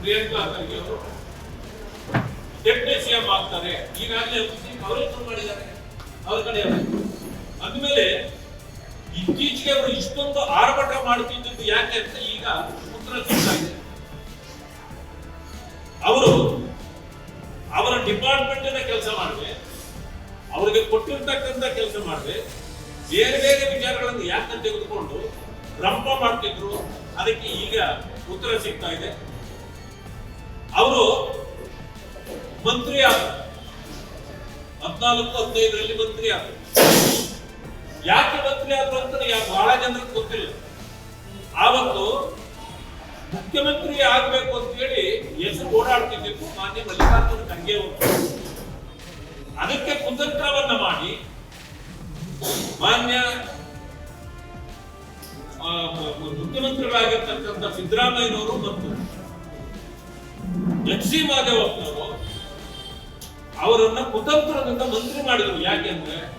ಪ್ರಿಯಾಂಕಾ ಖರ್ಗೆ ಅವರು deputy CM ಆಗ್ತಾರೆ. ಈಗಾಗಲೇ ಅವರೇ ಶುರು ಮಾಡಿದ್ದಾರೆ. ಅವ್ರ ಕಡೆ ಅಂದಮೇಲೆ ಇತ್ತೀಚೆಗೆ ಅವರು ಇಷ್ಟೊಂದು ಆರ್ಭಟ ಮಾಡ್ತಿದ್ದದ್ದು ಯಾಕೆ ಅಂತ ಈಗ ಉತ್ತರ ಸಿಗ್ತಾ ಇದೆ. ಅವರು ಅವರ ಡಿಪಾರ್ಟ್ಮೆಂಟ್ ಕೆಲಸ ಮಾಡಿದೆ. ಅವರಿಗೆ ಕೊಟ್ಟಿರ್ತಕ್ಕಂಥ ಕೆಲಸ ಮಾಡಿದೆ. ಬೇರೆ ಬೇರೆ ವಿಚಾರಗಳನ್ನು ಯಾಕೆ ತೆಗೆದುಕೊಂಡು ರಂಪ ಮಾಡ್ತಿದ್ರು. ಅದಕ್ಕೆ ಈಗ ಉತ್ತರ ಸಿಗ್ತಾ ಇದೆ. ಮಂತ್ರಿ ಆದ. ಹದಿನಾಲ್ಕು, ಹದಿನೈದರಲ್ಲಿ ಮಂತ್ರಿ ಆದ. ಯಾಕೆ ಮಂತ್ರಿ ಆದ್ರು ಅಂತ ಬಹಳ ಜನರಿಗೆ ಗೊತ್ತಿಲ್ಲ. ಆವತ್ತು ಮುಖ್ಯಮಂತ್ರಿ ಆಗ್ಬೇಕು ಅಂತ ಹೇಳಿ ಹೆಸರು ಓಡಾಡ್ತಿದ್ದಿದ್ದು ಮಾನ್ಯ ಮಲ್ಲಿಕಾರ್ಜುನ ಖರ್ಗೆ ಅವರು. ಅದಕ್ಕೆ ಕುತಂತ್ರವನ್ನ ಮಾಡಿ ಮಾನ್ಯ ಮುಖ್ಯಮಂತ್ರಿಗಳಾಗಿರ್ತಕ್ಕಂಥ ಸಿದ್ದರಾಮಯ್ಯನವರು ಮತ್ತು ಎಚ್ ಸಿ ಮಹದೇವಪ್ಪನವರು ಅವರನ್ನ ಕುತಂತ್ರದಿಂದ ಮಂತ್ರಿ ಮಾಡಿದ್ರು. ಯಾಕೆಂದ್ರೆ